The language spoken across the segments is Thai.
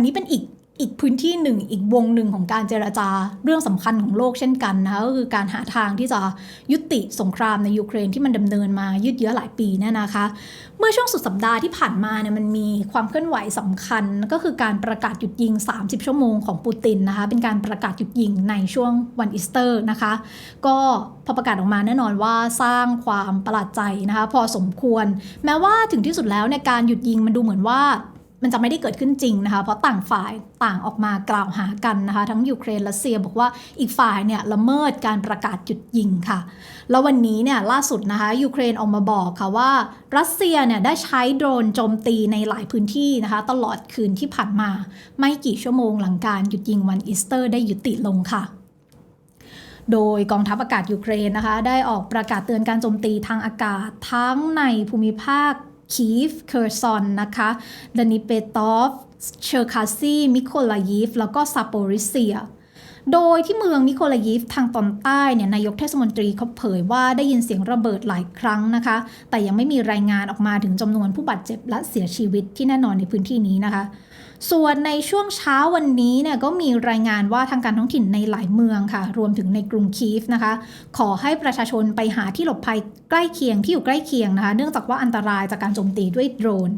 นนี้เป็นอีกอีกพื้นที่หนึ่งอีกวงหนึ่งของการเจรจาเรื่องสำคัญของโลกเช่นกันนะคะก็คือการหาทางที่จะยุติสงครามในยูเครนที่มันดำเนินมายืดเยื้อหลายปีเนี่ยนะคะ เมื่อช่วงสุดสัปดาห์ที่ผ่านมาเนี่ยมันมีความเคลื่อนไหวสำคัญก็คือการประกาศหยุดยิง 30 ชั่วโมงของปูตินนะคะเป็นการประกาศหยุดยิงในช่วงวันอีสเตอร์นะคะ ก็พอประกาศออกมาแน่นอนว่าสร้างความประหลาดใจนะคะพอสมควร แม้ว่าถึงที่สุดแล้วในการหยุดยิงมันดูเหมือนว่า มันจะไม่ได้เกิดขึ้นจริงนะคะ เพราะต่างฝ่ายต่างออกมากล่าวหากันนะคะ ทั้งยูเครนและรัสเซียบอกว่าอีกฝ่ายเนี่ยละเมิดการประกาศหยุดยิงค่ะ แล้ววันนี้เนี่ยล่าสุดนะคะยูเครนออกมาบอกค่ะว่า รัสเซียเนี่ยได้ใช้โดรนโจมตีในหลายพื้นที่นะคะ ตลอดคืนที่ผ่านมา ไม่กี่ชั่วโมงหลังการหยุดยิงวันอีสเตอร์ได้ยุติลงค่ะโดยกองทัพอากาศยูเครนนะคะ ได้ออกประกาศเตือนการโจมตีทางอากาศทั้งในภูมิภาค คีฟ เคอร์ซอนนะคะดานิเปตอฟ เชอร์คาซีมิโคลายีฟ แล้วก็ซาโปริเซีย โดยที่เมืองมิโคลายีฟทางตอนใต้เนี่ยนายกเทศมนตรีเขาเผยว่าได้ยินเสียงระเบิดหลายครั้งนะคะ แต่ยังไม่มีรายงานออกมาถึงจำนวนผู้บาดเจ็บและเสียชีวิตที่แน่นอนในพื้นที่นี้นะคะ ส่วนในช่วงเช้าวันนี้เนี่ยก็มีรายงานว่าทางการท้องถิ่นในหลายเมืองค่ะ รวมถึงในกรุงคีฟนะคะ ขอให้ประชาชนไปหาที่หลบภัยใกล้เคียงที่อยู่ใกล้เคียงนะคะ เนื่องจากว่าอันตรายจากการโจมตีด้วยโดรน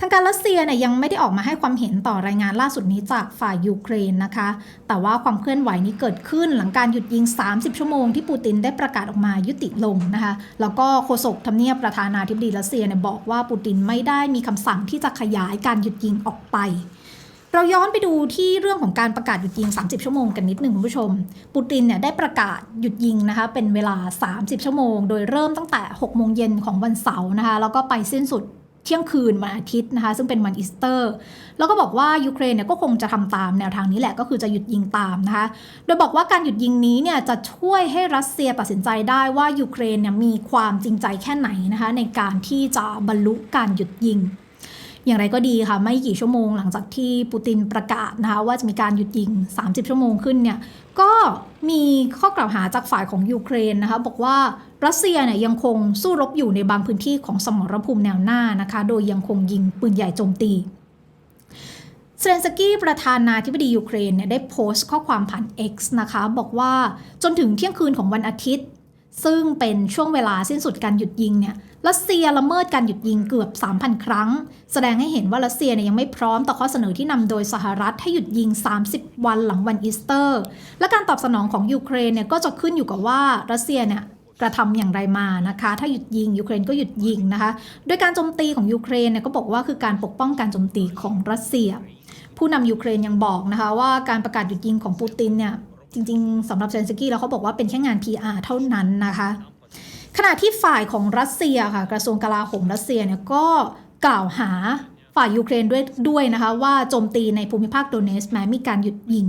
ทางการรัสเซียเนี่ยยังไม่ได้ออกมาให้ความเห็นต่อรายงานล่าสุดนี้จากฝ่ายยูเครนนะคะ แต่ว่าความเคลื่อนไหวนี้เกิดขึ้นหลังการหยุดยิง 30 ชั่วโมงที่ปูตินได้ประกาศออกมายุติลงนะคะ แล้วก็โฆษกทำเนียบประธานาธิบดีรัสเซียเนี่ยบอกว่าปูตินไม่ได้มีคำสั่งที่จะขยายการหยุดยิงออกไปเราย้อนไปดูที่เรื่องของการประกาศหยุดยิง 30 ชั่วโมงกันนิดหนึ่งคุณผู้ชม ปูตินเนี่ยได้ประกาศหยุดยิงนะคะเป็นเวลา 30 ชั่วโมง โดยเริ่มตั้งแต่ 6 โมงเย็นของวันเสาร์นะคะแล้วก็ไปสิ้นสุด เที่ยงคืนวันอาทิตย์นะคะ ซึ่งเป็นวันอีสเตอร์ แล้วก็บอกว่ายูเครนเนี่ยก็คงจะทำตามแนวทางนี้แหละก็คือจะหยุดยิงตามนะคะ โดยบอกว่าการหยุดยิงนี้เนี่ยจะช่วยให้รัสเซียตัดสินใจได้ว่ายูเครนเนี่ยมีความจริงใจแค่ไหนนะคะในการที่จะบรรลุการหยุดยิง อย่างไรก็ดีค่ะ ไม่กี่ชั่วโมงหลังจากที่ปูตินประกาศนะคะว่าจะมีการหยุดยิง 30 ชั่วโมงขึ้นเนี่ยก็มีข้อกล่าวหาจากฝ่ายของยูเครนนะคะบอกว่ารัสเซียเนี่ยยังคงสู้รบอยู่ในบางพื้นที่ของสมรภูมิแนวหน้านะคะ โดยยังคงยิงปืนใหญ่โจมตีเซเลนสกี้ประธานาธิบดียูเครนเนี่ยได้โพสต์ข้อความผ่าน X นะคะ บอกว่าจนถึงเที่ยงคืนของวันอาทิตย์ ซึ่งเป็นช่วงเวลาสิ้นสุดการหยุดยิงเนี่ยรัสเซียละเมิดการหยุดยิงเกือบ 3,000 ครั้ง แสดงให้เห็นว่ารัสเซียเนี่ยยังไม่พร้อมต่อข้อเสนอที่นำโดยสหรัฐให้หยุดยิง 30 วันหลังวันอีสเตอร์ และการตอบสนองของยูเครนเนี่ยก็จะขึ้นอยู่กับว่ารัสเซียเนี่ยกระทำอย่างไรมานะคะ ถ้าหยุดยิงยูเครนก็หยุดยิงนะคะ โดยการโจมตีของยูเครนเนี่ยก็บอกว่าคือการปกป้องการโจมตีของรัสเซีย ผู้นำยูเครนยังบอกนะคะว่าการประกาศหยุดยิงของปูตินเนี่ย จริงๆสำหรับเซนสกี้แล้วเขาบอกว่าเป็นแค่งาน PR เท่านั้นนะคะ ขณะที่ฝ่ายของรัสเซียค่ะกระทรวงกลาโหมรัสเซียเนี่ยก็กล่าวหาฝ่ายยูเครนด้วยด้วยนะคะว่าโจมตีในภูมิภาคโดเนสแม้มีการหยุดยิง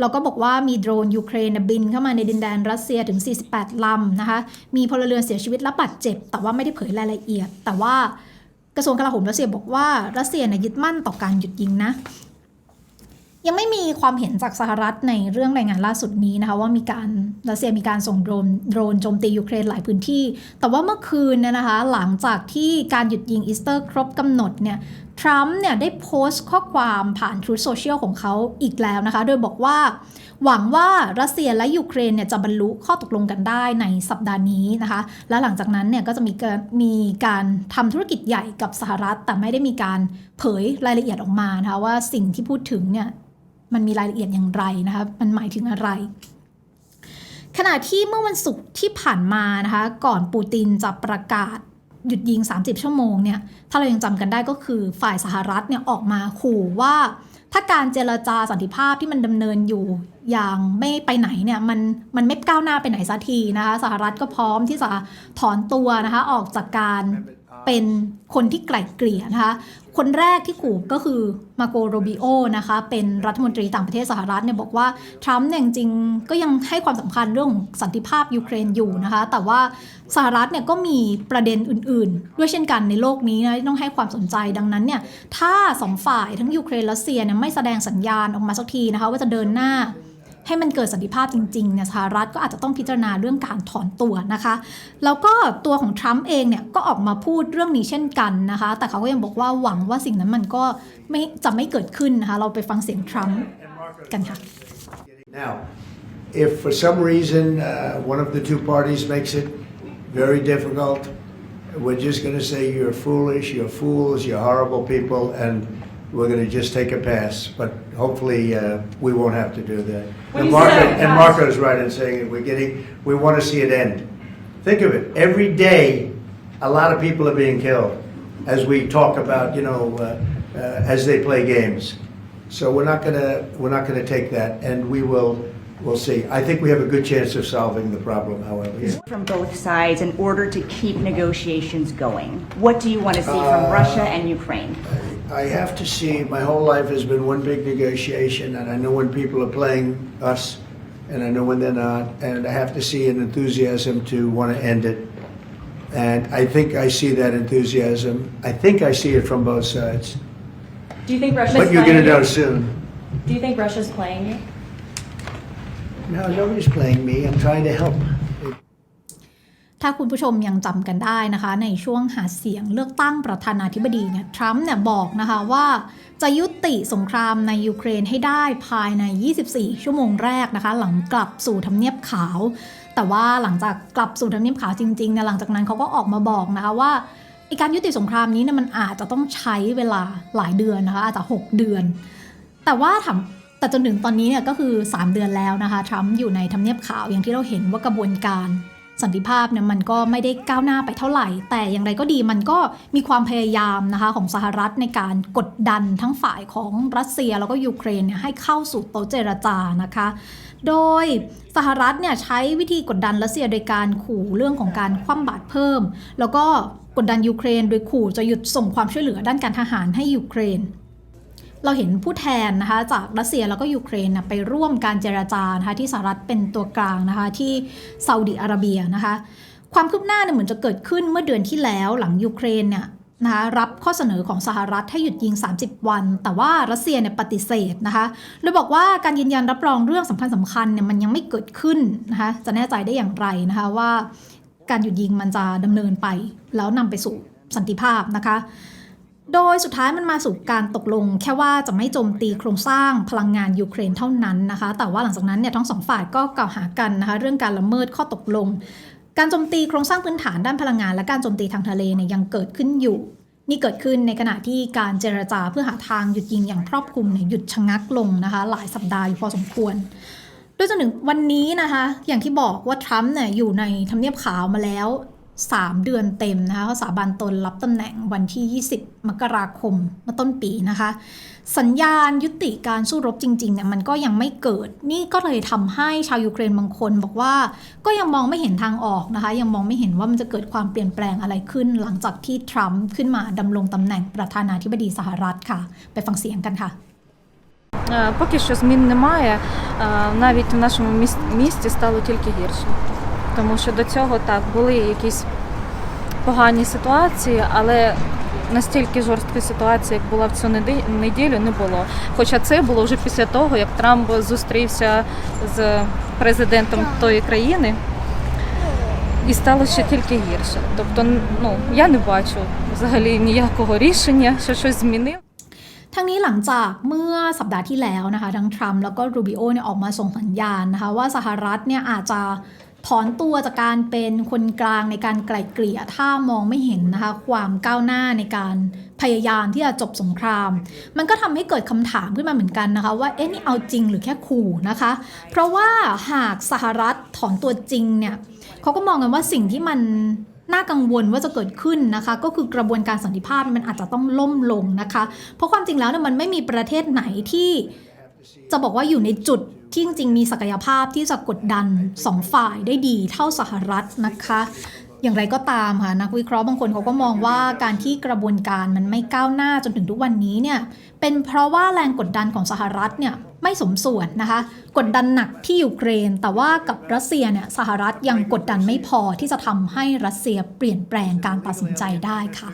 แล้วก็บอกว่ามีโดรนยูเครนบินเข้ามาในดินแดนรัสเซียถึง 48 ลำนะคะ มีพลเรือนเสียชีวิตและบาดเจ็บ แต่ว่าไม่ได้เผยรายละเอียด แต่ว่ากระทรวงกลาโหมรัสเซียบอกว่ารัสเซียเนี่ยยึดมั่นต่อการหยุดยิงนะ ยังไม่มีความเห็นจากสหรัฐในเรื่องรายงานล่าสุดนี้นะคะว่ามีการรัสเซียมีการส่งโดรนโดรนโจมตียูเครนหลายพื้นที่ แต่ว่าเมื่อคืนเนี่ยนะคะหลังจากที่การหยุดยิงอีสเตอร์ครบกำหนดเนี่ยทรัมป์เนี่ยได้โพสต์ข้อความผ่าน Truth Social ของเขาอีกแล้วนะคะ โดยบอกว่า หวังว่ารัสเซียและยูเครนเนี่ยจะบรรลุข้อตกลงกันได้ในสัปดาห์นี้นะคะ และหลังจากนั้นเนี่ยก็จะมีการมีการทำธุรกิจใหญ่กับสหรัฐ แต่ไม่ได้มีการเผยรายละเอียดออกมานะคะว่าสิ่งที่พูดถึงเนี่ย มันมีรายละเอียดอย่างไรนะคะมันหมายถึงอะไร ขณะที่เมื่อวันศุกร์ที่ผ่านมานะคะก่อนปูตินจะประกาศหยุดยิง 30 ชั่วโมงเนี่ยถ้าเรายังจำกันได้ก็คือฝ่ายสหรัฐเนี่ยออกมาขู่ว่า ถ้าการเจรจาสันติภาพที่มันดำเนินอยู่อย่างไม่ไปไหนเนี่ยมันมันไม่ก้าวหน้าไปไหนสักทีนะคะสหรัฐก็พร้อมที่จะถอนตัวนะคะออกจากการ เป็นคนที่ไกล่เกลี่ยนะคะ คนแรกที่ขู่ก็คือมาโกโรบิโอนะคะ เป็นรัฐมนตรีต่างประเทศสหรัฐเนี่ยบอกว่า ทรัมป์เนี่ยจริงก็ยังให้ความสำคัญเรื่องของสันติภาพยูเครนอยู่นะคะ แต่ว่าสหรัฐเนี่ยก็มีประเด็นอื่น ๆ ด้วยเช่นกันในโลกนี้นะที่ต้องให้ความสนใจดังนั้นเนี่ยถ้าสองฝ่ายทั้งยูเครนและเซียเนี่ยไม่แสดงสัญญาณออกมาสักทีนะคะว่าจะเดินหน้า ให้มันเกิดสันติภาพจริงๆเนี่ยสหรัฐก็อาจจะต้องพิจารณาเรื่องการถอนตัวนะคะ แล้วก็ตัวของทรัมป์เองเนี่ยก็ออกมาพูดเรื่องนี้เช่นกันนะคะ แต่เขาก็ยังบอกว่าหวังว่าสิ่งนั้นมันก็ไม่จะไม่เกิดขึ้นนะคะ เราไปฟังเสียงทรัมป์กันค่ะ Now, if for some reason uh, one of the two parties makes it very difficult, we're just going to say you're foolish, you're fools, you're horrible people, and we're going to just take a pass. But hopefully, uh, we won't have to do that. When And you Marco, say and pass- Marco is right in saying it. We're getting, we want to see it end. Think of it. Every day, a lot of people are being killed as we talk about, you know, uh, uh, as they play games. So we're not gonna we're not gonna take that, and we will we'll see. I think we have a good chance of solving the problem. However, yeah. from both sides in order to keep negotiations going? What do you want to see from Russia and Ukraine? I have to see. My whole life has been one big negotiation, and I know when people are playing us, and I know when they're not, and I have to see an enthusiasm to want to end it. And I think I see that enthusiasm. I think I see it from both sides. Do you think Russia's But you're going to know you? soon. Do you think Russia's playing you? No, nobody's playing me. I'm trying to help. ถ้าคุณผู้ชมยังจำกันได้นะคะ ในช่วงหาเสียงเลือกตั้งประธานาธิบดีเนี่ยทรัมป์เนี่ยบอกนะคะว่า จะยุติสงครามในยูเครนให้ได้ภายใน 24 ชั่วโมงแรกนะคะ หลังกลับสู่ทำเนียบขาว แต่ว่าหลังจากกลับสู่ทำเนียบขาวจริงๆเนี่ยหลังจากนั้นเขาก็ออกมาบอกนะคะว่าการยุติสงครามนี้เนี่ยมันอาจจะต้องใช้เวลาหลายเดือนนะคะอาจจะ 6 เดือน แต่ว่าถามแต่จนถึงตอนนี้เนี่ยก็คือ 3 เดือนแล้วนะคะทรัมป์อยู่ในทำเนียบขาวอย่างที่เราเห็นว่ากระบวนการ สันติภาพเนี่ยมันก็ไม่ได้ก้าวหน้าไปเท่าไหร่ แต่อย่างไรก็ดีมันก็มีความพยายามนะคะของสหรัฐในการกดดันทั้งฝ่ายของรัสเซียแล้วก็ยูเครนเนี่ยให้เข้าสู่โต๊ะเจรจานะคะ โดยสหรัฐเนี่ยใช้วิธีกดดันรัสเซียโดยการขู่เรื่องของการคว่ำบาตรเพิ่ม แล้วก็กดดันยูเครนโดยขู่จะหยุดส่งความช่วยเหลือด้านการทหารให้ยูเครน เราเห็นผู้แทนนะคะจากรัสเซียแล้วก็ยูเครนนะไปร่วมการเจรจานะคะที่สหรัฐเป็นตัวกลางนะคะที่ซาอุดิอาระเบียนะคะความคืบหน้าเนี่ยเหมือนจะเกิดขึ้นเมื่อเดือนที่แล้วหลังยูเครนเนี่ยนะคะรับข้อเสนอของสหรัฐให้หยุดยิง 30 วัน แต่ว่ารัสเซียเนี่ยปฏิเสธนะคะโดยบอกว่าการยืนยันรับรองเรื่องสำคัญสำคัญเนี่ยมันยังไม่เกิดขึ้นนะคะจะแน่ใจได้อย่างไรนะคะว่าการหยุดยิงมันจะดำเนินไป แล้วนำไปสู่สันติภาพนะคะ โดยสุดท้ายมันมาสู่การตกลง แค่ว่าจะไม่โจมตีโครงสร้างพลังงานยูเครนเท่านั้นนะคะ แต่ว่าหลังจากนั้นเนี่ยทั้งสองฝ่ายก็กล่าวหากันนะคะเรื่องการละเมิดข้อตกลง การโจมตีโครงสร้างพื้นฐานด้านพลังงาน และการโจมตีทางทะเลเนี่ยยังเกิดขึ้นอยู่ นี่เกิดขึ้นในขณะที่การเจรจาเพื่อหาทางหยุดยิงอย่างครอบคลุมเนี่ยหยุดชะงักลงนะคะหลายสัปดาห์อยู่พอสมควรโดยจนถึงวันนี้นะคะ อย่างที่บอกว่าทรัมป์เนี่ยอยู่ในทำเนียบขาวมาแล้ว 3 เดือนเต็มนะคะเขาสาบานตนรับตำแหน่งวันที่ 20 มกราคมเมื่อต้นปีนะคะ สัญญาณยุติการสู้รบจริงๆเนี่ยมันก็ยังไม่เกิด นี่ก็เลยทำให้ชาวยูเครนบางคนบอกว่าก็ยังมองไม่เห็นทางออกนะคะ ยังมองไม่เห็นว่ามันจะเกิดความเปลี่ยนแปลงอะไรขึ้น หลังจากที่ทรัมป์ขึ้นมาดำรงตำแหน่งประธานาธิบดีสหรัฐค่ะ ไปฟังเสียงกันค่ะ Е, Поки що змін немає. Е, Навіть в нашому міс- місті стало тільки гірше. Тому що до цього так були якісь погані ситуації, але настільки жорсткої ситуації, як була в цю неди- неділю, не було. Хоча це було вже після того, як Трамп зустрівся з президентом тої країни. І стало ще тільки гірше. Тобто, ну я не бачу взагалі ніякого рішення, що щось змінило. ทั้งนี้หลังจากเมื่อสัปดาห์ที่แล้วนะคะทั้งทรัมป์แล้วก็รูบิโอเนี่ยออกมาส่งสัญญาณนะคะว่าสหรัฐเนี่ยอาจจะ ถอนตัวจากการเป็นคนกลางในการไกล่เกลี่ยถ้ามองไม่เห็นนะคะความก้าวหน้าในการพยายามที่จะจบสงคราม มันก็ทำให้เกิดคำถามขึ้นมาเหมือนกันนะคะว่าเอ๊ะนี่เอาจริงหรือแค่ขู่นะคะ เพราะว่าหากสหรัฐถอนตัวจริงเนี่ยเขาก็มองกันว่าสิ่งที่มันน่ากังวลว่าจะเกิดขึ้นนะคะ ก็คือกระบวนการสันติภาพมันอาจจะต้องล่มลงนะคะ เพราะความจริงแล้วเนี่ยมันไม่มีประเทศไหนที่จะบอกว่าอยู่ในจุด ที่จริงมีศักยภาพที่จะกดดันสองฝ่ายได้ดีเท่าสหรัฐนะคะอย่างไรก็ตามค่ะนักวิเคราะห์บางคนเขาก็มองว่าการที่กระบวนการมันไม่ก้าวหน้าจนถึงทุกวันนี้เนี่ยเป็นเพราะว่าแรงกดดันของสหรัฐเนี่ยไม่สมส่วนนะคะ กดดันหนักที่ยูเครน แต่ว่ากับรัสเซียเนี่ยสหรัฐยังกดดันไม่พอที่จะทำให้รัสเซียเปลี่ยนแปลงการตัดสินใจได้ค่ะ